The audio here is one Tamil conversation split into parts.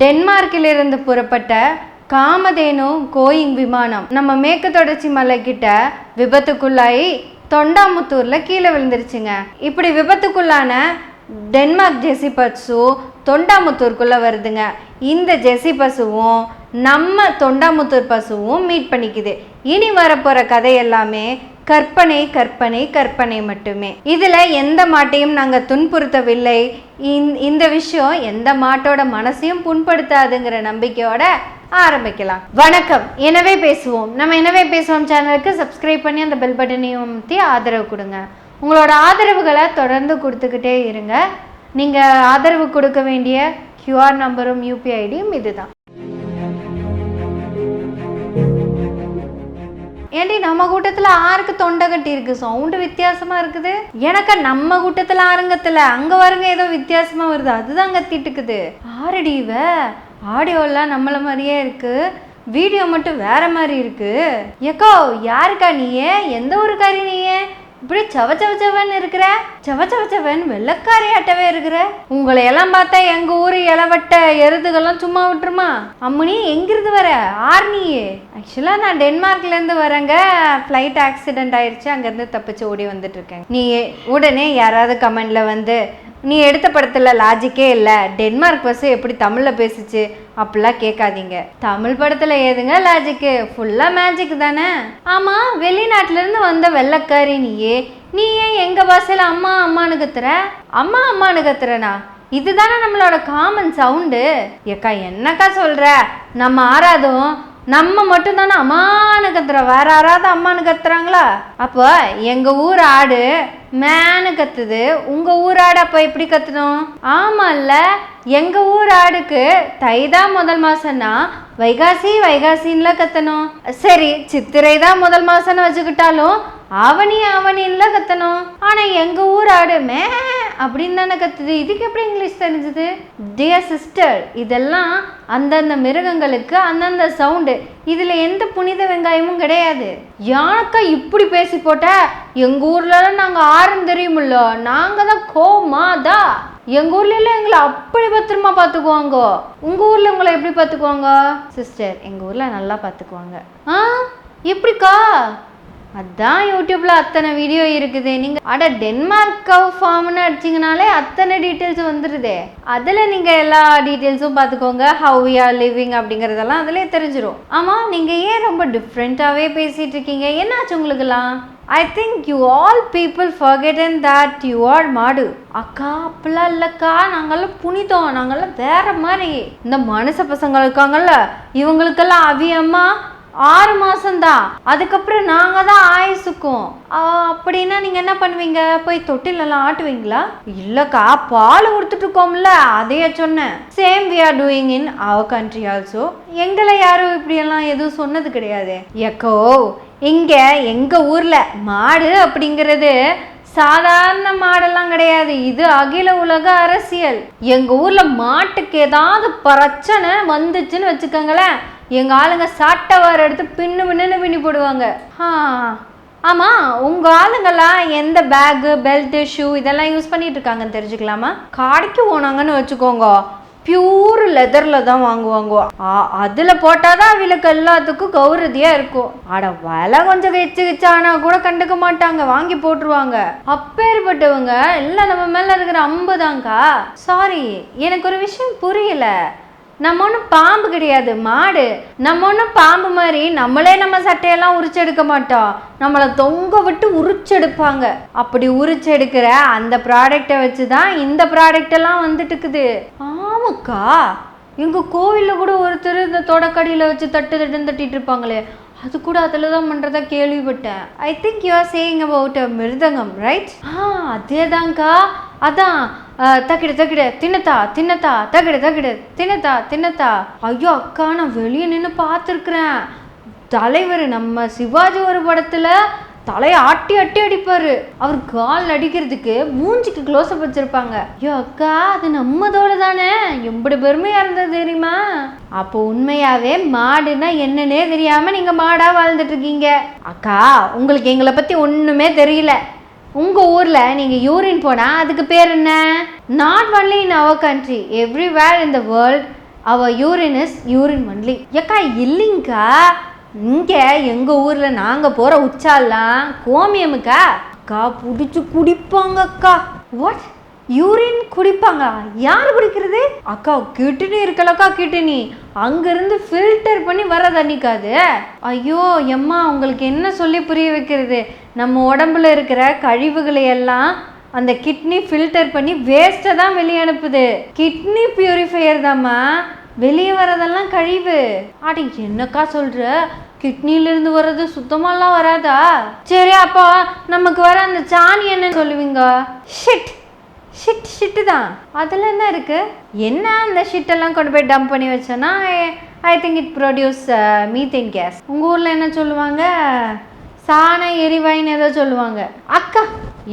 டென்மார்க்கிலிருந்து புறப்பட்ட காமதேனு கோயிங் விமானம் நம்ம மேற்கு தொடர்ச்சி மலை கிட்ட விபத்துக்குள்ளாயி தொண்டாமுத்தூர்ல கீழே விழுந்துருச்சுங்க. இப்படி விபத்துக்குள்ளான டென்மார்க் ஜெசி பசு தொண்டாமுத்தூருக்குள்ளே வருதுங்க. இந்த ஜெசி பசுவும் நம்ம தொண்டாமுத்தூர் பசுவும் மீட் பண்ணிக்குது. இனி வரப்போற கதை எல்லாமே கற்பனை கற்பனை கற்பனை மட்டுமே. இதில் எந்த மாட்டையும் நாங்கள் துன்புறுத்தவில்லை. இந்த- விஷயம் எந்த மாட்டோட மனசையும் புண்படுத்தாதுங்கிற நம்பிக்கையோட ஆரம்பிக்கலாம். வணக்கம். எனவே பேசுவோம். நம்ம எனவே பேசுவோம் சேனலுக்கு சப்ஸ்கிரைப் பண்ணி அந்த பெல் பட்டனையும் அமுத்தி ஆதரவு கொடுங்க. உங்களோட ஆதரவுகளை தொடர்ந்து கொடுத்துக்கிட்டே இருங்க. நீங்கள் ஆதரவு கொடுக்க வேண்டிய கியூஆர் நம்பரும் யூபிஐ ஐடியும் இதுதான். நம்ம கூட்டத்தில் ஆருக்கு தொண்டை கட்டி இருக்கு சவுண்டு வித்தியாசமா இருக்குது. எனக்கு நம்ம கூட்டத்தில் ஆரங்கத்துல அங்கே வருங்க ஏதோ வித்தியாசமா வருது. அதுதான் கத்திட்டு இருக்குது ஆரடி இவ ஆடியோலாம் நம்மள மாதிரியே இருக்கு. வீடியோ மட்டும் வேற மாதிரி இருக்கு. ஏக்கோ யாருக்கா நீயே? எந்த ஊருக்காரி நீயே? இப்படி சவ சவ சவன்னு இருக்கிற சவ சவ சவன் வெள்ளக்காரியாட்டவே இருக்கிற உங்களை எல்லாம் பார்த்தா எங்க ஊரு இளவட்ட எருதுகள்லாம் சும்மா விட்டுருமா? அம்மனி எங்கிருந்து வர? ஆர்னியே ஆக்சுவலாக நான் டென்மார்க்ல இருந்து வரேங்க. ஃப்ளைட் ஆக்சிடென்ட் ஆயிடுச்சு அங்கேருந்து தப்பிச்சு ஓடி வந்துட்டு இருக்கேன் நீ உடனே யாராவது கமெண்ட்ல வந்து நீ எடுத்த படத்தில் லாஜிக்கே இல்லை. டென்மார்க் பஸ்ஸு எப்படி தமிழில் பேசுச்சு? அப்படிலாம் கேட்காதீங்க. தமிழ் படத்தில் ஏதுங்க லாஜிக்கு ஃபுல்லாக மேஜிக் தானே? ஆமாம் வெளிநாட்டிலேருந்து வந்த வெள்ளக்காரி நீயே நீ ஏன் எங்கள் பாஷையில் அம்மா அம்மானு கத்துற? அம்மா அம்மானு கத்துறனா? இதுதானே நம்மளோட காமன் சவுண்டு ஏக்கா என்னக்கா சொல்கிற நம்ம ஆறாதும் நம்ம மட்டும் தானே அம்மானு கத்துறோம். வேற யாராவது அம்மானு கத்துறாங்களா? அப்போ எங்கள் ஊர் ஆடு மேனு கத்துது. உங்க ஊர் ஆடு அப்ப எப்படி கத்தணும் ஆமால்ல எங்க ஊர் ஆடுக்கு தை தான் முதல் மாசம்னா வைகாசி வைகாசின்ல கத்தணும். சரி சித்திரை தான் முதல் மாசம்னு வச்சுக்கிட்டாலும் ஆவணி அவனின்ல கத்தணும். ஆனா எங்க ஊர் ஆடு மே அப்படின்னு தானே கத்துது. இதுக்கு எப்படி இங்கிலீஷ் தெரிஞ்சது? டியர் சிஸ்டர் இதெல்லாம் அந்தந்த மிருகங்களுக்கு அந்தந்த சவுண்டு இதுல எந்த புனித வெங்காயமும் கிடையாது. யானக்கா இப்படி பேசி போட்ட? எங்க ஊர்லலாம் நாங்க யாருன்னு தெரியுமில்ல? நாங்க தான் கோமாதா எங்க ஊர்ல எல்லாம் எங்களை அப்படி பத்திரமா பாத்துக்குவாங்க. உங்க ஊர்ல உங்களை எப்படி பாத்துக்குவாங்க? சிஸ்டர் எங்க ஊர்ல நல்லா பாத்துக்குவாங்க. ஆ? எப்படிக்கா? அதான் யூடியூப்ல அத்தனை வீடியோ இருக்குது. நீங்க அட டென்மார்க் கவ் ஃபார்ம்னு அடிச்சிங்கனாலே அத்தனை டீட்டெயில்ஸ் வந்துடுதே அதுல நீங்க எல்லா டீட்டெயில்ஸும் பார்த்துக்கோங்க. ஹவ் வி ஆர் லிவிங் அப்படிங்கறதெல்லாம் அதுலயே தெரிஞ்சிடும் ஆமா நீங்க ஏன் ரொம்ப டிஃப்ரெண்ட்டாகவே பேசிட்டு இருக்கீங்க? என்னாச்சு உங்களுக்குலாம் I think you all people forgotten that you are மாடு. அக்கா அப்படிலாம் இல்லைக்கா. நாங்கெல்லாம் புனிதம். நாங்கள்லாம் வேற மாதிரி. இந்த மனுஷ பசங்க இருக்காங்கல்ல இவங்களுக்கெல்லாம் அவியம்மா ஆறு மாசம்தான் அதுக்கப்புறம் நாங்க தான் ஆயுசுக்கும் அப்படின்னா நீங்க என்ன பண்ணுவீங்க? போய் தொட்டிலெல்லாம் ஆட்டுவீங்களா? இல்லக்கா பால் கொடுத்துட்டு இருக்கோம்ல அதையே சொன்னேன். Same we are doing in our country also எங்களை யாரும் இப்படியெல்லாம் எதுவும் சொன்னது கிடையாது. எக்கோ இங்க எங்க ஊர்ல மாடு அப்படிங்கிறது சாதாரண மாடெல்லாம் கிடையாது. இது அகில உலக அரசியல். எங்க ஊர்ல மாட்டுக்கு ஏதாவது பிரச்சனை வந்துச்சுன்னு வச்சுக்கோங்களேன். எங்க ஆளுங்க சாட்டவார் எடுத்து பின்னு பின்னு பின்னி போடுவாங்க. ஆ ஆமா உங்க ஆளுங்கெல்லாம் எந்த பேகு பெல்ட் ஷூ இதெல்லாம் யூஸ் பண்ணிட்டு இருக்காங்கன்னு தெரிஞ்சுக்கலாமா? கடைக்கு போனாங்கன்னு வச்சுக்கோங்க. பியூர் லெதரில் தான் வாங்குவாங்க. அதில் போட்டால் தான் அவளுக்கு எல்லாத்துக்கும் கௌரதியாக இருக்கும். அட விலை கொஞ்சம் கிச்சு கிச்சானா கூட கண்டுக்க மாட்டாங்க. வாங்கி போட்டுருவாங்க. அப்பேற்பட்டவங்க எல்லாம் நம்ம மேலே இருக்கிற அம்பு தாங்க்கா சாரி எனக்கு ஒரு விஷயம் புரியல. நம்ம ஒன்றும் பாம்பு கிடையாது மாடு. நம்ம ஒன்றும் பாம்பு மாதிரி நம்மளே நம்ம சட்டையெல்லாம் உரிச்செடுக்க மாட்டோம். நம்மளை தொங்க விட்டு உரிச்செடுப்பாங்க அப்படி உரிச்செடுக்கிற அந்த ப்ராடக்டை வச்சு தான் இந்த ப்ராடக்டெல்லாம் வந்துட்டு இருக்குது ஆமாக்கா. எங்கள் கோவிலில் கூட ஒருத்தர் இந்த தொடக்கடியில் வச்சு தட்டு தட்டுன்னு தட்டிட்டு இருப்பாங்களே. அது கூட அதில் தான் பண்ணுறதா கேள்விப்பட்டேன் I think you are saying about mridangam right ஆ அதேதான்க்கா. அதான் தக்கிடு தக்கிடு தின்னத்தா தின்னத்தா தக்கிடு தக்கிடு தின்னத்தா தின்னத்தா. ஐயோ அக்கா நான் வெளியே நின்று பார்த்துருக்குறேன். தலைவர் நம்ம சிவாஜி ஒரு படத்தில் தலையை ஆட்டி ஆட்டி அடிப்பாரு. அவர் கால் அடிக்கிறதுக்கு மூஞ்சிக்கு க்ளோஸ்அப் வச்சிருப்பாங்க. ஐயோ அக்கா அது நம்மதோட தானே? எப்படி பெருமையா இருந்தது தெரியுமா? அப்போ உண்மையாவே மாடுனா என்னன்னே தெரியாம நீங்க மாடா வாழ்ந்துட்டு இருக்கீங்க அக்கா உங்களுக்கு எங்களை பத்தி ஒண்ணுமே தெரியல. உங்க ஊர்ல நீங்க யூரின் போனா அதுக்கு பேர் என்ன? Not only in our country everywhere in the world our urine is urine only ஏக்கா இல்லைங்கக்கா இங்கே எங்கள் ஊரில் நாங்கள் போகிற உச்சாலாம் கோமியமுக்கா? அக்கா பிடிச்சி குடிப்பாங்கக்கா. வாட் யூரின் குடிப்பாங்க யார் குடிக்கிறது? அக்கா கிட்டினி இருக்கலக்கா கிட்டினி. அங்கேருந்து ஃபில்டர் பண்ணி வர தண்ணிக்காது ஐயோ எம்மா உங்களுக்கு என்ன சொல்லி புரிய வைக்கிறது? நம்ம உடம்புல இருக்கிற கழிவுகளை எல்லாம் அந்த கிட்னி ஃபில்டர் பண்ணி வேஸ்ட்டை தான் வெளியே அனுப்புது. கிட்னி பியூரிஃபையர் தாம்மா. வெளியே வரதெல்லாம் கழிவு. அட என்னக்கா சொல்கிற கிட்னிலேருந்து வர்றது சுத்தமாலாம் வராதா? சரி அப்போ நமக்கு வர அந்த சாணி என்னன்னு சொல்லுவீங்க? ஷிட் ஷிட் ஷிட்டு தான். அதில் என்ன இருக்குது என்ன அந்த ஷிட்டெல்லாம் கொண்டு போய் டம்ப் பண்ணி வச்சோன்னா I think it produce methane gas உங்கள் ஊரில் என்ன சொல்லுவாங்க? சாண எரிவாயின்னு ஏதோ சொல்லுவாங்க. அக்கா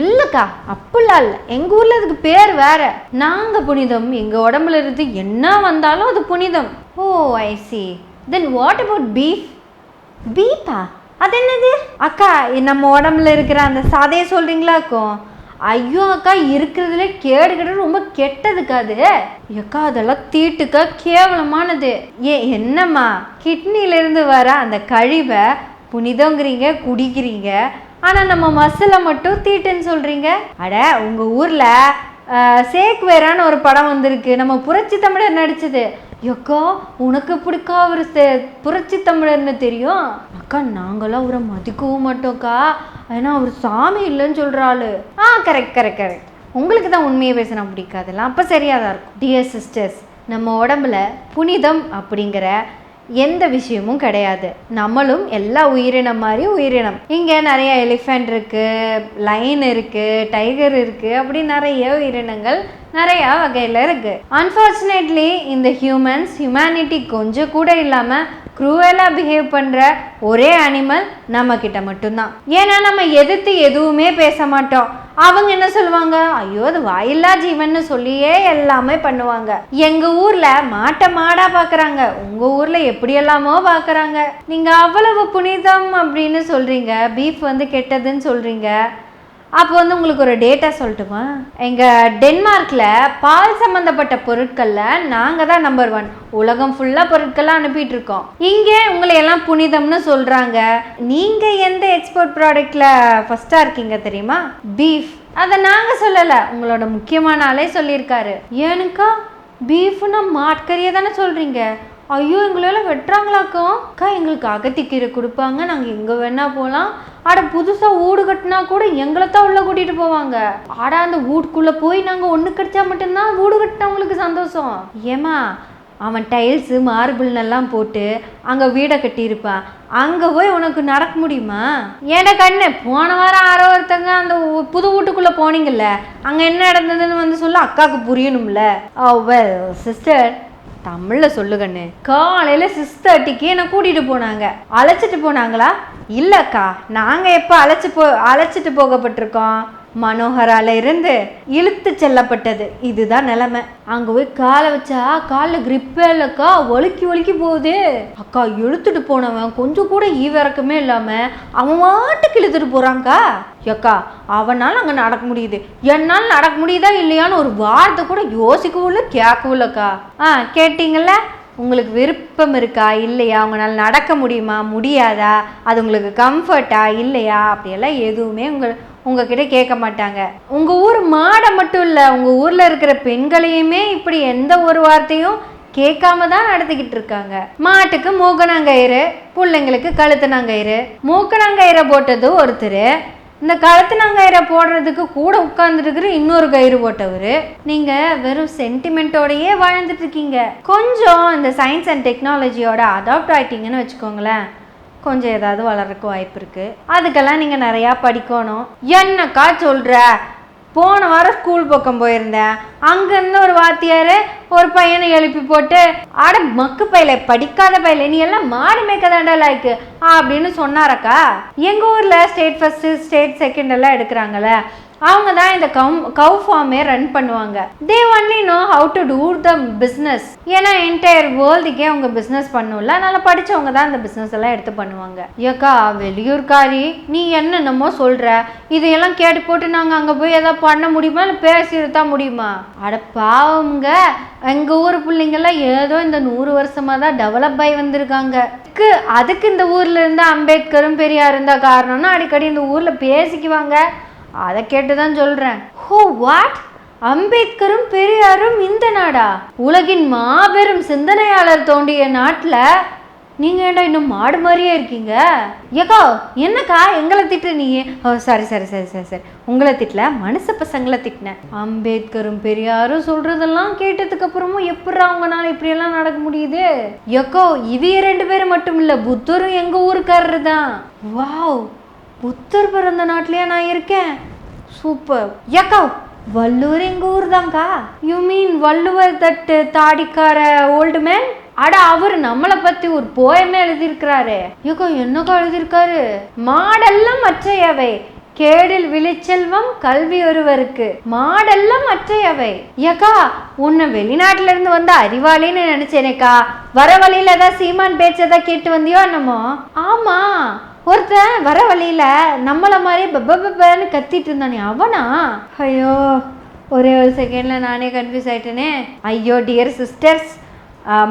இல்லைக்கா அப்படிலாம் இல்லை. எங்கள் ஊரில் அதுக்கு பேர் வேற. நாங்கள் புனிதம். எங்கள் உடம்புல இருந்து என்ன வந்தாலும் அது புனிதம். ஓ I see then what about beef Peepa? அது என்னது அக்கா நம்ம உடம்புல இருக்கிற அந்த சதையை சொல்கிறீங்களாக்கும் ஐயோ அக்கா இருக்கிறதுல கேடு கேடு ரொம்ப கெட்டதுக்கா அது? அக்கா அதெல்லாம் தீட்டுக்கா கேவலமானது. ஏ என்னம்மா? கிட்னிலேருந்து வர அந்த கழிவை புனிதங்கிறீங்க குடிக்கிறீங்க. ஆனால் நம்ம மசிலை மட்டும் தீட்டுன்னு சொல்கிறீங்க அட உங்கள் ஊரில் சேக் வேறான்னு ஒரு படம் வந்திருக்கு. நம்ம புரட்சி தமிழர் நடிச்சது. அக்கா உனக்கு பிடிக்கா அவர் புரட்சி தமிழர்னு தெரியும்? அக்கா நாங்களாம் அவரை மதிக்கவும் மாட்டோம்க்கா. ஏன்னா அவர் சாமி இல்லைன்னு சொல்கிறாள் ஆ கரெக்ட் கரெக்ட் கரெக்ட் உங்களுக்கு தான் உண்மையை பேசினா பிடிக்காதுல்ல? அப்போ சரியாக தான் இருக்கும். டியர் சிஸ்டர்ஸ் நம்ம உடம்புல புனிதம் அப்படிங்கிற எந்த விஷயமும் கிடையாது. நம்மளும் எல்லா உயிரினம் மாதிரி உயிரினம். இங்கே நிறைய எலிஃபெண்ட் இருக்குது லைன் இருக்குது டைகர் இருக்குது அப்படி நிறைய உயிரினங்கள் நிறைய வகையில் இருக்குது அன்ஃபார்ச்சுனேட்லி இந்த ஹியூமன்ஸ் ஹியூமனிட்டி கொஞ்சம் கூட இல்லாமல் க்ரூவலாக பிஹேவ் பண்ணுற ஒரே அனிமல் நம்மக்கிட்ட மட்டும்தான். ஏன்னா நம்ம எதிர்த்து எதுவுமே பேச மாட்டோம். அவங்க என்ன சொல்லுவாங்க? ஐயோ அது வாயில்லா ஜீவன்னு சொல்லியே எல்லாமே பண்ணுவாங்க. எங்க ஊர்ல மாட்டை மாடா பாக்குறாங்க. உங்க ஊர்ல எப்படி எல்லாமோ பாக்குறாங்க. நீங்க அவ்வளவு புனிதம் அப்படின்னு சொல்றீங்க. பீஃப் வந்து கெட்டதுன்னு சொல்றீங்க. அப்போ வந்து உங்களுக்கு ஒரு டேட்டா சொல்லட்டுமா? எங்கள் டென்மார்க்கில் பால் சம்மந்தப்பட்ட பொருட்களில் நாங்கள் தான் நம்பர் ஒன் உலகம் ஃபுல்லாக பொருட்கள்லாம் அனுப்பிட்டு இருக்கோம். இங்கே உங்களை எல்லாம் புனிதம்னு சொல்கிறாங்க நீங்கள் எந்த எக்ஸ்போர்ட் ப்ராடக்டில் ஃபஸ்ட்டாக இருக்கீங்க தெரியுமா? பீஃப் அதை நாங்கள் சொல்லலை. உங்களோட முக்கியமான ஆளே சொல்லியிருக்காரு. ஏனுக்கா? பீஃப்னா மாட்கறியை தானே சொல்கிறீங்க ஐயோ எங்களெல்லாம் வெட்டுறாங்களாக்கும் அக்கா எங்களுக்கு அகத்திக்கீரை கொடுப்பாங்க. நாங்கள் எங்கே வேணா போகலாம் அட புதுசாக வீடு கட்டினா கூட எங்களை தான் உள்ளே கூட்டிகிட்டு போவாங்க. ஆடா அந்த வீட்டுக்குள்ளே போய் நாங்கள் ஒன்று கிடச்சா மட்டும்தான் வீடு கட்டினவங்களுக்கு சந்தோஷம். ஏமா அவன் டைல்ஸு மார்பிள்னெல்லாம் போட்டு அங்கே வீடை கட்டியிருப்பான் அங்கே போய் உனக்கு நடக்க முடியுமா? ஏடா கண்ணு போன வாரம் யாரோ ஒருத்தங்க அந்த ஊ- புது வீட்டுக்குள்ளே போனீங்கல்ல அங்கே என்ன நடந்ததுன்னு வந்து சொல்ல அக்காவுக்கு புரியணும்ல. ஓ வெல் சிஸ்டர் தமிழில் சொல்லுகண்ணு காலையில் சிக்ஸ் தேர்ட்டிக்கு என்னை கூட்டிகிட்டு போனாங்க. அழைச்சிட்டு போனாங்களா? இல்லைக்கா நாங்கள் எப்போ அழைச்சி போ அழைச்சிட்டு போகப்பட்டிருக்கோம்? மனோகரால இருந்து இழுத்து செல்லப்பட்டது. இதுதான் நிலைமை. அங்கே போய் காலை வச்சா காலில் கிரிப்பே இல்லைக்கா ஒலுக்கி ஒலுக்கி போகுது. அக்கா இழுத்துட்டு போனவன் கொஞ்சம் கூட ஈவிறக்கமே இல்லாமல் அவன் மாட்டுக்கு இழுத்துட்டு போகிறாங்க்கா அக்கா அவனால் அங்கே நடக்க முடியுது. என்னால் நடக்க முடியுதா இல்லையான்னு ஒரு வார்த்தை கூட யோசிக்கவும் இல்லை கேட்கவும் இல்லைக்கா. ஆ கேட்டிங்கல்ல? உங்களுக்கு விருப்பம் இருக்கா? இல்லையா? உங்களால் நடக்க முடியுமா? முடியாதா? அது உங்களுக்கு கம்ஃபர்ட்டா இல்லையா? அப்படியெல்லாம் எதுவுமே உங்கள் உங்ககிட்ட கேட்க மாட்டாங்க. உங்கள் ஊர் மாடை மட்டும் இல்லை உங்கள் ஊரில் இருக்கிற பெண்களையுமே இப்படி எந்த ஒரு வார்த்தையும் கேட்காம தான் நடத்திக்கிட்டு இருக்காங்க. மாட்டுக்கு மூக்கணாங்கயிறு பிள்ளைங்களுக்கு கழுத்துனாங்கயிறு மூக்கணாங்கயிறை போட்டது ஒருத்தர் இந்த கழுத்துனாங்கயிறை போடுறதுக்கு கூட உட்கார்ந்துருக்குற இன்னொரு கயிறு போட்டவர். நீங்கள் வெறும் சென்டிமெண்ட்டோடையே வாழ்ந்துட்டு இருக்கீங்க. கொஞ்சம் இந்த சயின்ஸ் அண்ட் டெக்னாலஜியோட அடாப்ட் ஆயிட்டீங்கன்னு வச்சுக்கோங்களேன். கொஞ்சம் ஏதாவது வளர்றக்கு வாய்ப்பு இருக்குது அதுக்கெல்லாம் நீங்கள் நிறையா படிக்கணும். என்னக்கா சொல்கிற போன வாரம் ஸ்கூல் பக்கம் போயிருந்தேன். அங்கேருந்து ஒரு வாத்தியார் ஒரு பையனை எழுப்பி போட்டு அட மக்கு பையில படிக்காத பையில நீ எல்லாம் மாடு மேய்க்க தாண்டா லாய்க்கு. அப்படின்னு சொன்னாரக்கா. எங்கள் ஊரில் ஸ்டேட் ஃபஸ்ட்டு ஸ்டேட் செகண்ட் எல்லாம் எடுக்கிறாங்களே அவங்க தான் இந்த கவு கவு ஃபார்மே ரன் பண்ணுவாங்க. They only know how to do the business ஏன்னா என்டையர் வேர்ல்டுக்கே அவங்க பிஸ்னஸ் பண்ணும்ல அதனால படித்தவங்க தான் இந்த பிஸ்னஸ் எல்லாம் எடுத்து பண்ணுவாங்க. ஏக்கா வெளியூர்காரி நீ என்னென்னமோ சொல்கிற இதையெல்லாம் கேட்டு போட்டு நாங்கள் அங்கே போய் எதாவது பண்ண முடியுமா? இல்லை பேசிட்டு தான் முடியுமா? அட பாவங்க எங்கள் ஊர் பிள்ளைங்கள்லாம் ஏதோ இந்த நூறு வருஷமாக தான் டெவலப் ஆகி வந்திருக்காங்க. அதுக்கு அதுக்கு இந்த ஊர்ல இருந்து அம்பேத்கரும் பெரியார் இருந்தா காரணம்னா அடிக்கடி இந்த ஊர்ல பேசிக்குவாங்க. அதை கேட்டு தான் சொல்கிறேன் ஹோ வாட் அம்பேத்கரும் பெரியாரும் இந்த நாடா? உலகின் மாபெரும் சிந்தனையாளர் தோண்டிய நாட்டில் நீங்கள் ஏண்டா இன்னும் மாடு மாதிரியே இருக்கீங்க? ஏக்கா என்னக்கா? எங்களை திட்டு நீ ஓ சாரி சாரி சரி சரி சரி. உங்களை திட்டல மனுஷ பசங்களை திட்டினேன். அம்பேத்கரும் பெரியாரும் சொல்கிறதெல்லாம் கேட்டதுக்கு அப்புறமும் எப்படி அவங்கனால இப்படியெல்லாம் நடக்க முடியுது? ஏக்கோ இவைய ரெண்டு பேரும் மட்டும் இல்லை புத்தரும் எங்கள் ஊருக்காரரு தான் வாவ் புத்தர் பிறந்த நாட்டிலேயே நான் இருக்கேன். சூப்பர். ஏக்கா வள்ளுவர் எங்க ஊர் தான்க்கா யூ மீன் வள்ளுவர் தட்டு தாடிக்கார ஓல்டு மேன் அட அவர் நம்மளை பத்தி ஒரு போயமே எழுதியிருக்கிறாரு. ஏக்கா என்னக்கா எழுதியிருக்காரு? மாடெல்லாம் மற்றையவை கேடில் விழிச்செல்வம் கல்வி ஒருவருக்கு. மாடெல்லாம் மற்றையவை ஏக்கா உன்னை வெளிநாட்டுல இருந்து வந்த அறிவாளின்னு நினைச்சேனேக்கா. வர வழியில ஏதாவது சீமான் பேச்சதா கேட்டு வந்தியோ என்னமோ? ஆமா. ஒருத்தன் வர வழியில் நம்மளை மாதிரி பப்பன்னு கத்திட்டு இருந்தானே அவனா? ஐயோ ஒரே ஒரு செகண்டில் நானே கன்ஃபியூஸ் ஆயிட்டேனே. ஐயோ டியர் சிஸ்டர்ஸ்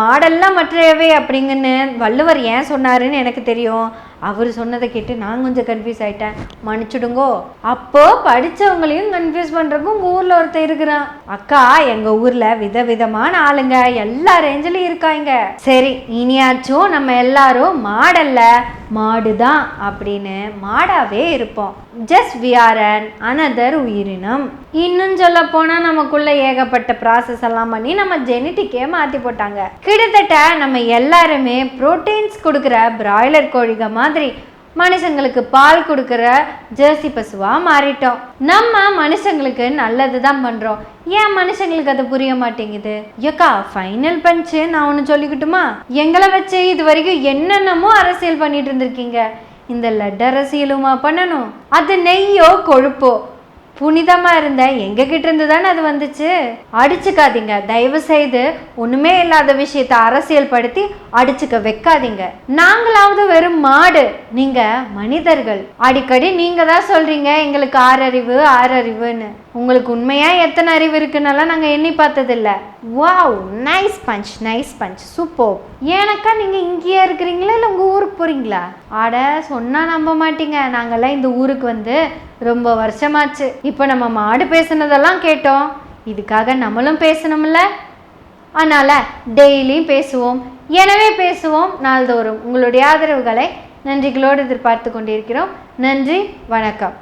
மாடல்லாம் மற்றவை அப்படிங்கன்னு வள்ளுவர் ஏன் சொன்னாருன்னு எனக்கு தெரியும். அவர் சொன்னதை கேட்டு நான் கொஞ்சம் கன்ஃபியூஸ் ஆயிட்டேன். மன்னிச்சுடுங்கோ. அப்போ படிச்சவங்களையும் கன்ஃபியூஸ் பண்ணுறக்கும் உங்கள் ஊரில் ஒருத்தர் இருக்கிறான். அக்கா எங்கள் ஊரில் விதவிதமான ஆளுங்க. எல்லா ரேஞ்சிலும் இருக்காங்க. சரி இனியாச்சும் நம்ம எல்லாரும் மாடல்ல மாடு தான் அப்படின்னு மாடாவே இருப்போம். Just we are an another உயிரினம். இன்னும் சொல்ல போனால் நமக்குள்ள ஏகப்பட்ட ப்ராசஸ் எல்லாம் பண்ணி நம்ம ஜெனட்டிக்கே மாற்றி போட்டாங்க. கிட்டத்தட்ட நம்ம எல்லாருமே புரோட்டீன்ஸ் கொடுக்குற பிராய்லர் கோழிக மாதிரி மனுஷங்களுக்கு பால் கொடுக்குற ஜெர்சி பசுவாக மாறிட்டோம். நம்ம மனுஷங்களுக்கு நல்லது தான் பண்ணுறோம் ஏன் மனுஷங்களுக்கு அது புரிய மாட்டேங்குது? ஏக்கா ஃபைனல் பஞ்சு நான் ஒன்று சொல்லிக்கிட்டுமா? எங்களை வச்சு இது வரைக்கும் என்னென்னமோ அரசியல் பண்ணிட்டு இருந்திருக்கீங்க. இந்த லட்டு அரசியலுமா பண்ணணும்? அது நெய்யோ கொழுப்போ? புனிதமா இருந்த எங்க கிட்ட இருந்து தானே அது வந்துச்சு? அடிச்சுக்காதீங்க. தயவு செய்து ஒண்ணுமே இல்லாத விஷயத்த அரசியல் படுத்தி அடிச்சுக்க வைக்காதீங்க. நாங்களாவது வெறும் மாடு நீங்க மனிதர்கள். அடிக்கடி நீங்க தான் சொல்றீங்க எங்களுக்கு ஆறறிவு ஆறறிவுன்னு. உங்களுக்கு உண்மையா எத்தனை அறிவு இருக்குன்னெல்லாம் நாங்க எண்ணி பார்த்ததில்ல. Wow nice punch nice punch super ஏனக்கா நீங்க இங்கேயே இருக்கிறீங்களா இல்லை உங்க ஊருக்கு போறீங்களா? அட சொன்னா நம்ப மாட்டீங்க. நாங்கெல்லாம் இந்த ஊருக்கு வந்து ரொம்ப வருஷமாச்சு. இப்போ நம்ம மாடு பேசுனதெல்லாம் கேட்டோம். இதுக்காக நம்மளும் பேசணும்ல? அதனால் டெய்லியும் பேசுவோம். எனவே பேசுவோம். நாள்தோறும் உங்களுடைய ஆதரவுகளை நன்றிகளோடு எதிர்பார்த்து கொண்டிருக்கிறோம். நன்றி வணக்கம்.